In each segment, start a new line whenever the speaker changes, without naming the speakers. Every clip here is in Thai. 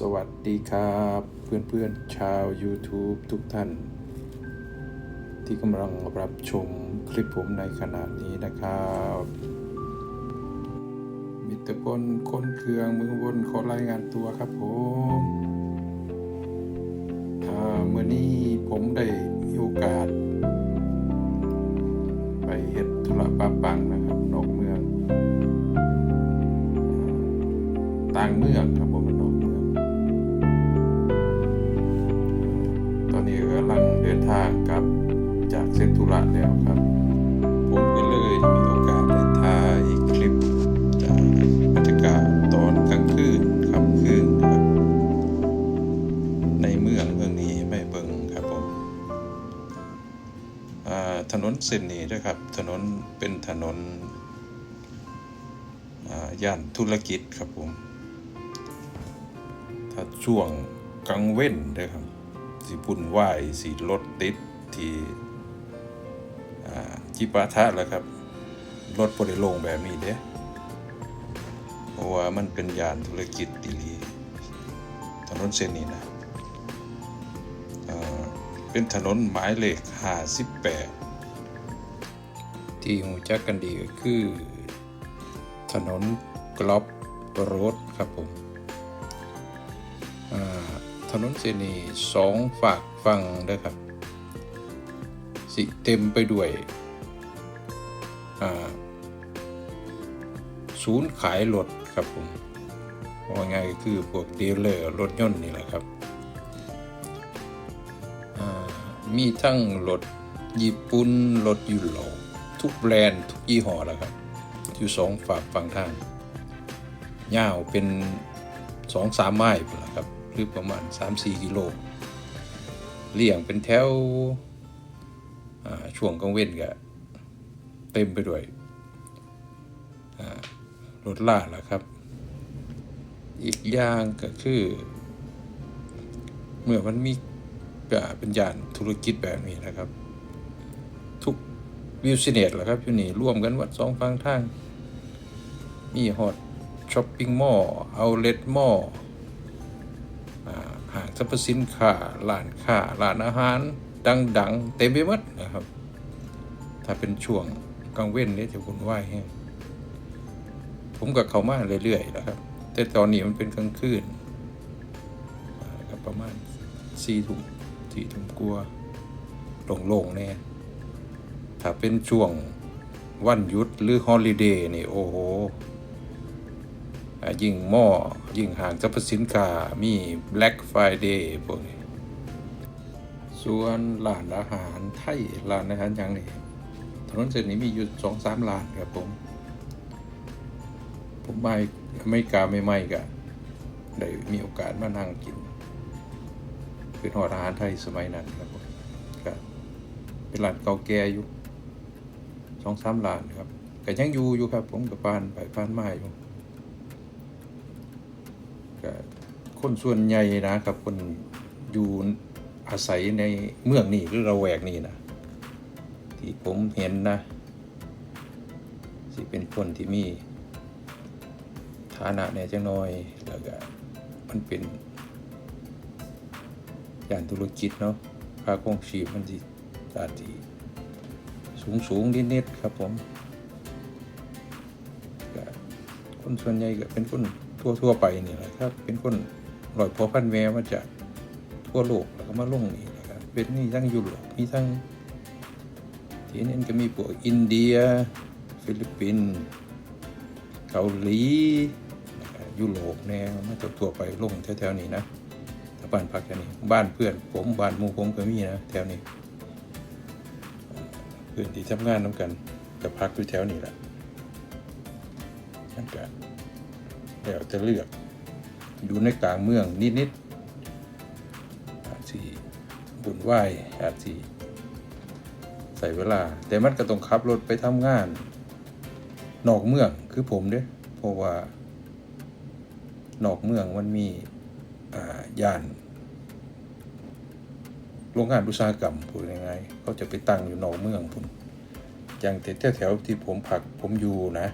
สวัสดีครับเพื่อนๆชาว YouTube ทุกท่าน ที่กำลังรับชมคลิปผมในขณะนี้นะครับมิตรพลคนเครืองมือวนขอรายงานตัวครับผมเมื่อนี้ผมได้มีโอกาส ไปเฮ็ดธุระปะปังนะครับนอกเมือง ต่างเมืองครับ เดินทางกลับจากเส้นธุระแล้วครับ ผมก็เลยมีโอกาสได้ถ่ายคลิปจากบรรยากาศตอนกลางคืนค่ำคืนครับ ในเมืองเมืองนี้ไม่เบิ่งครับผมถนนเส้นนี้นะครับ ถนนเป็นถนนย่านธุรกิจครับผม ถ้าช่วงกลางเว้นเด้อครับ สิปุ่นไหวสีรถติดที่จิปาทะแล้วครับ รถบริลงแบบนี้เด้เพราะว่ามันเป็นยานธุรกิจดีลีถนนเส้นนี้นะเป็นถนนหมายเลข58 ที่หูจักกันดีก็คือ ถนนกลอบโรดครับผม นนเสนีสองฝากฝั่งเด้ครับ สิเต็มไปด้วยศูนย์ขายรถครับผมว่าง่ายก็คือพวกดีลเลอร์รถยนต์นี่แหละครับ มีทั้งรถญี่ปุ่นรถยุโรปทุกแบรนด์ทุกยี่ห้อแล้วครับ อยู่สองฝากฝั่งทางยาวเป็นสองสามไม้พุ่นละครับ หรือประมาณ 3-4 กิโลเลี่ยงเป็นแถวช่วงกลางเว้นก็เต็มไปด้วยรถล่าละครับ อีกอย่างก็คือ เมื่อมันมีกเป็นยานธุรกิจแบบนี้นะครับ ทุกวิวซิเนตแหละครับอยู่นี่ร่วมกันวัดสองฝั่งทาง มีฮอตช้อปปิ้งมอลล์เอาเลทมอล์ ห้างสรรพสินค้าร้านค้าร้านอาหาร ดังๆ เต็มไปหมดนะครับ ถ้าเป็นช่วงกลางเว้นนี่จะวุ่นวายแฮงผมก็เขามาเรื่อยๆนะครับ แต่ตอนนี้มันเป็นกลางคืนประมาณสี่ทุ่มสี่ทุ่มกลัวโล่งๆแน่ถ้าเป็นช่วงวันหยุดหรือฮอลิเดย์นี่ โอ้โหยิ่งหม้อ ยิ่งห่างสรรพสินค้ามี Black Friday พวกนี้ ส่วนร้านอาหารไทยร้านอาหารอย่างนี้ถนนเส้นนี้มีอยู่สองสามร้านครับผม ผมไปอเมริกาไม่ไม่ก็ได้มีโอกาสมานั่งกิน เป็นหออาหารไทยสมัยนั้นครับผมก็เป็นร้านเก่าแก่อยู่สองสามร้านครับก็ยังอยู่อยู่ครับผมกับปานไปปานมาอยู่ ก็คนส่วนใหญ่นะครับคนอยู่อาศัยในเมืองนี่หรือระแวกนี่นะที่ผมเห็นนะสิเป็นคนที่มีฐานะแหน่จังน้อยแล้วก็มันเป็นย่านธุรกิจเนาะค่าครองชีพมันที่อาจจะสูงสูงๆนิดๆครับผมคนส่วนใหญ่ก็เป็นคน ทั่วทั่วไปนี่แหละครับเป็นคนลอยพอพันแวมาจากทั่วโลกแล้วก็มาลงนี่นะครับเป็นนี่ทั้งยุโรปมีทั้งที่นี่ก็มีพวกอินเดีย ฟิลิปปินส์เกาหลีนะยุโรปแนวมาจากทั่วไปลงแถวๆนี้นะถ้าบ้านพักแถวนี้บ้านเพื่อนผมบ้านมู่ผมก็มีนะแถวนี้เพื่อนที่ทำงานน้ำกันแต่พักอยู่แถวนี้แหละนั่นก็ แล้วจะเลือกอยู่ในกลางเมืองนิดๆอาจสิบุญไหวอาจสิใส่เวลา แต่มันก็ต้องขับรถไปทำงาน นอกเมืองคือผมเด้เพราะว่า นอกเมืองมันมีย่านโรงงานอุตสาหกรรมพูดยังไงเขาจะไปตั้งอยู่นอกเมืองพุ่นอย่างแถวๆที่ผมพักผมอยู่นะ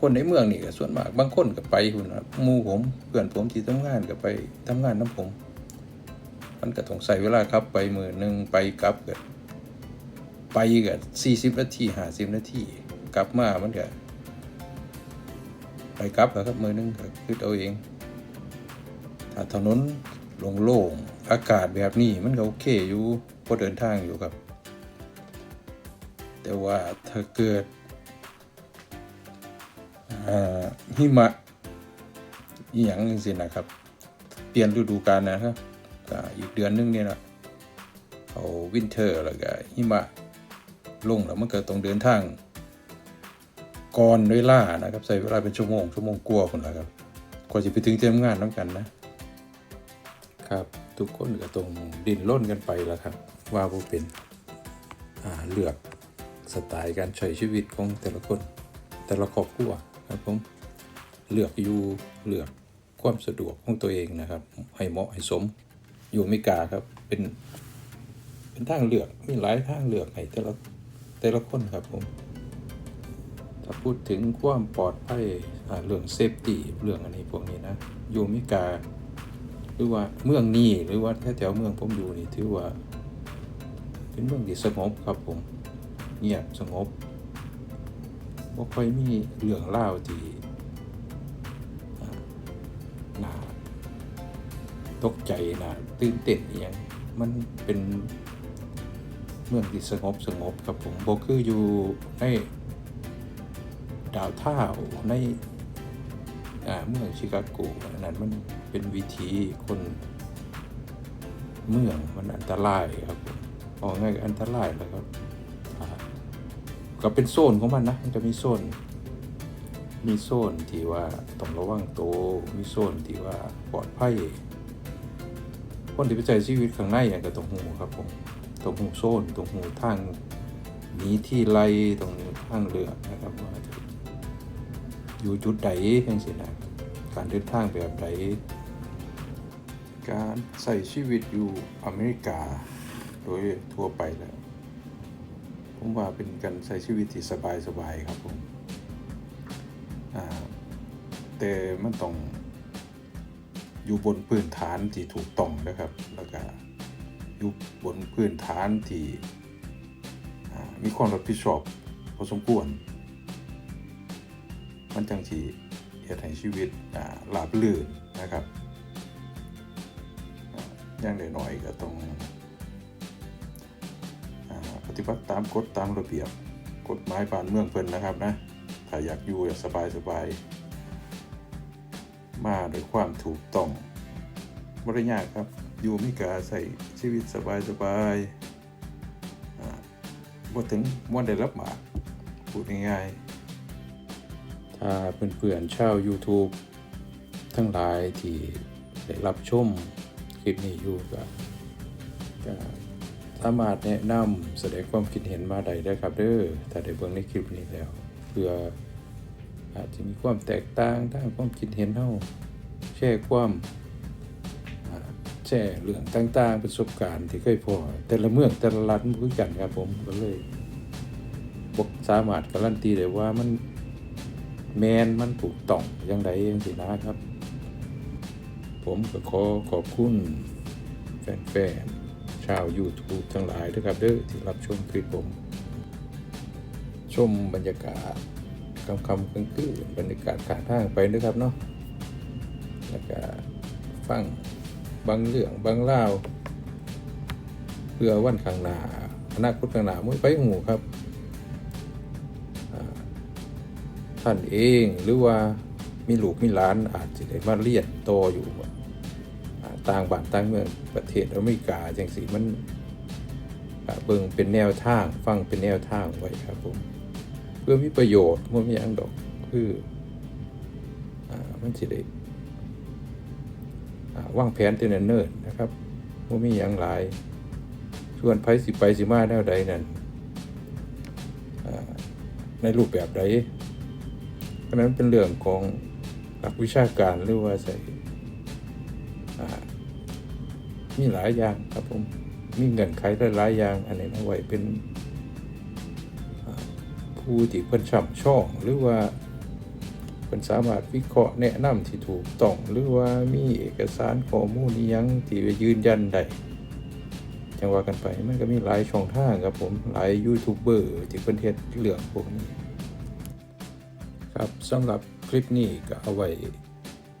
คนในเมืองนี่ก็ส่วนมากบางคนก็ไปคุณนะหมู่ผมเพื่อนผมที่ทำงานก็ไปทำงานน้ำผม มันก็ต้องใส่เวลาครับไปมือหนึ่งไปกลับก็ไปก็สี่สิบนาทีห้าสิบนาทีกลับมามันก็ไปกลับครับมือหนึ่งก็คือเอาเอง ถ้าถนนโล่งๆอากาศแบบนี้มันก็โอเคอยู่พอเดินทางอยู่ครับ แต่ว่าถ้าเกิด หิมะอหย่างนึงสินะครับ เปลี่ยนฤดูกาลนะครับก็อีกเดือนหนึงเนี่ยนะเขาวินเทอร์แล้วก็หิมะลงแล้วมันก็ต้องเดินทางก่อนเวลานะครับ ใส่เวลาเป็นชั่วโมงชั่วโมงกลัวคนละครับกว่าจะไปถึงเตรียมงานน้ำกันนะ ครับทุกคนก็ต้องดินร่นกันไปแล้วครับ ว่าผู้เป็นเลือกสไตล์การใช้ชีวิตของแต่ละคนแต่ละครอบครัว ครับผมเลือกอยู่เลือกความสะดวกของตัวเองนะครับ ให้เหมาะให้สมอยู่อเมริกาครับเป็นเป็นทางเลือกมีหลายทางเลือกให้แต่ละแต่ละคนครับผมถ้าพูดถึงความปลอดภัยเรื่องเซฟตี้เรื่องอันนี้พวกนี้นะอยู่อเมริกาหรือว่าเมืองนี้หรือว่าแถวๆเมืองผมอยู่นี่ถือว่า เป็นเมืองที่สงบครับผมเงียบสงบ บ่ค่อยมีเรื่องเล่าที่น่าตกใจน่าตื่นเต้นอย่างมันเป็นเมืองที่สงบสงบครับผมบ่คืออยู่ในดาวเท่าในาเมืองชิคาโกนั้นมันเป็นวิธีคนเมืองมันอันตรายครับผมออกง่ายอันตรายแล้วครับ ก็เป็นโซนของมันนะมันจะมีโซน มีโซนที่ว่าต้องระวังตัวมีโซนที่ว่าปลอดภัยคนที่ไปใช้ชีวิตข้างในอย่างก็ต้องหูครับผมต้องหูโซนต้องหูทางหนีที่ไล่ต้องหูทางเลือนะครับว่าอยู่จุดใดทั้งสิ้นนะการเดินทางแบบใดการใส่ชีวิตอยู่อเมริกา โดยทั่วไปแล้ว ผมว่าเป็นการใช้ชีวิตที่สบายสบายๆครับผมแต่มันต้องอยู่บนพื้นฐานที่ถูกต้องนะครับ แล้วก็อยู่บนพื้นฐานที่มีความรับผิดชอบพอสมควร มันจังสีเฮ็ดให้ชีวิตอ่าบรื่นนะครับอ่าอย่างน้อยๆก็ต้อง ฏิบัติตามกฎตามระเบียบ กฎหมายบ้านเมืองเพิ่นนะครับนะถ้าอยากอยู่อย่างสบายมาด้วยความถูกต้องบริยากครับ อยู่มิกาใส่ชีวิตสบายๆอ่าบ่ถึงม่วนได้รับหมากพูดง่ายๆ ถ้าเพื่อนๆชาว YouTube ทั้งหลายที่ได้รับชมคลิปนี้อยู่ก็ สามารถแนะนำแสดงความคิดเห็นมาได้ได้ครับเด้อถ้าได้เบิ่งในคลิปนี้แล้ว เพื่ออาจจะมีความแตกต่างทางความคิดเห็นเฮาแชร์ความแชร์เรื่องต่างๆประสบการณ์ที่เคยพอแต่ละเมืองแต่ละรัฐมันคือกันครับผมก็เลยบ่สามารถการันตีได้ว่ามันแมนมันถูกต้องอย่างใดอย่างสินะครับ ผมก็ขอขอบคุณแฟนๆ ชาว YouTube ทั้งหลายด้วยครับเด้อที่รับชมคลิปผม ชมบรรยากาศคำคำกลางคืนบรรยากาศขางทางไปนะครับเนาะแล้วก็ฟังบางเรื่องบางเล่าเพื่อวันข้างหน้าอนาคตข้างหน้ามุ่ยไปหูครับท่านเองหรือว่ามีลูกมีหลานอาจจะได้มาเรียนโตอยู่ ต่างบ้านต่างเมืองประเทศอเมริกาจังสีมันเบิ่งเป็นแนวทางฟังเป็นแนวทางไว้ครับผมเพื่อมีประโยชน์มันมีอย่างดอกคืออ่ามันสิได้อ่าวางแผนแต่เนิ่นนะครับมันมีอย่างหลายส่วนไผสิไปสิมาแนวใดนั่นอ่าในรูปแบบใดเพราะนั้นเป็นเรื่องของหลักวิชาการหรือว่าใส่อ่า มีหลายอย่างครับผมมีเงื่อนไขหลายอย่าง อันนี้เอาไว้เป็นผู้ที่เพิ่นช่ำช่องหรือว่าเพิ่นสามารถวิเคราะห์แนะนำที่ถูกต้องหรือว่ามีเอกสารข้อมูลอิหยังที่ไปยืนยันได้จังว่ากันไปมันก็มีหลายช่องทางครับผมหลายยูทูบเบอร์ที่เพิ่นเฮ็ดเรื่องพวกนี้ ครับสำหรับคลิปนี้ก็เอาไว้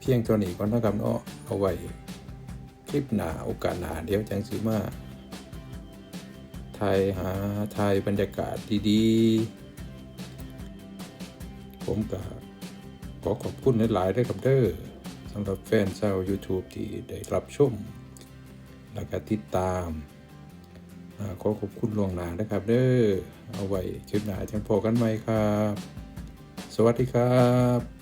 เพียงเท่านี้ก่อนนะครับเนาะเอาไว้ ลิปหนาโอกาสหนาเดี๋ยวจังสิมาถ่ายหาถ่ายบรรยากาศดีๆ ผมก็ขอขอบคุณหลายๆด้วยครับเด้อสำหรับแฟนชาว YouTube ที่ได้รับชม แล้วก็ติดตามอขอขอบคุณลวงหนานะครับเด้อเอาไว้คลิปหนาจังพอกันไหมครับ สวัสดีครับ